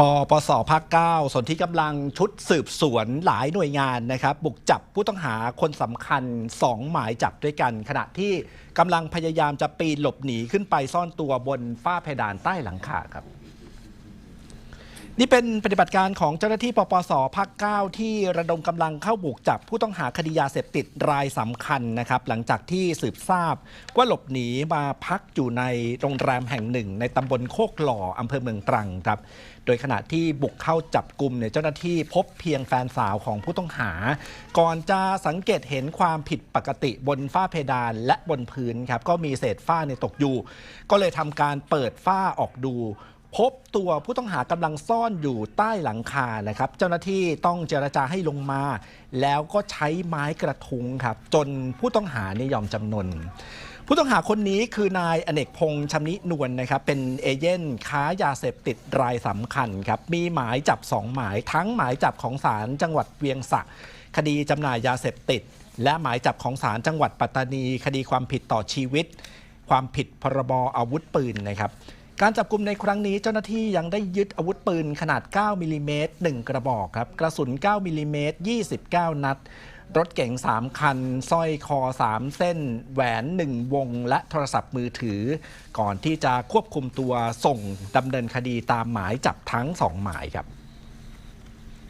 ปปสภาค9ส่วนที่กำลังชุดสืบสวนหลายหน่วยงานนะครับ บุกจับผู้ต้องหาคนสำคัญ 2 หมายจับด้วยกัน ขณะที่กำลังพยายามจะปีนหลบหนีขึ้นไปซ่อนตัวบนฝ้าเพดานใต้หลังคาครับ นี่เป็นปฏิบัติการของเจ้าหน้าที่ปปสภาค 9 ที่ระดมกำลังเข้าบุกจับผู้ต้องหาคดียาเสพติดรายสำคัญนะครับ หลังจากที่สืบทราบว่าหลบหนีมาพักอยู่ในโรงแรมแห่งหนึ่ง ในตำบลโคกหล่ออำเภอเมืองตรังครับ โดยขณะที่บุกเข้าจับกลุ่มเนี่ยเจ้าหน้าที่พบเพียงแฟนสาวของผู้ต้องหา ก่อนจะสังเกตเห็นความผิดปกติบนฝ้าเพดานและบนพื้นครับก็มีเศษฝ้าในยตกอยู่ ก็เลยทำการเปิดฝ้าออกดู พบตัวผู้ต้องหากำลังซ่อนอยู่ใต้หลังคานะครับ เจ้าหน้าที่ต้องเจรจาให้ลงมา แล้วก็ใช้ไม้กระทุงครับ จนผู้ต้องหาเนี่ยยอมจำนน ผู้ต้องหาคนนี้คือนายอเนกพงษ์ชำนินวลนะครับ เป็นเอเย่นค้ายาเสพติดรายสำคัญครับ มีหมายจับ2หมายทั้งหมายจับของศาลจังหวัดเวียงสะ คดีจำหน่ายยาเสพติด และหมายจับของศาลจังหวัดปัตตานี คดีความผิดต่อชีวิต ความผิดพรบอาวุธปืนนะครับ การจับกลุ่มในครั้งนี้เจ้าหน้าที่ยังได้ยึดอาวุธปืนขนาด 9มิลลิเมตร1กระบอกครับ กระสุน 9มิลลิเมตร29 นัด รถเก๋ง 3 คันสร้อยคอ 3 เส้น แหวน 1 วง และโทรศัพท์มือถือ ก่อนที่จะควบคุมตัวส่งดำเนินคดีตามหมายจับทั้ง 2 หมายครับ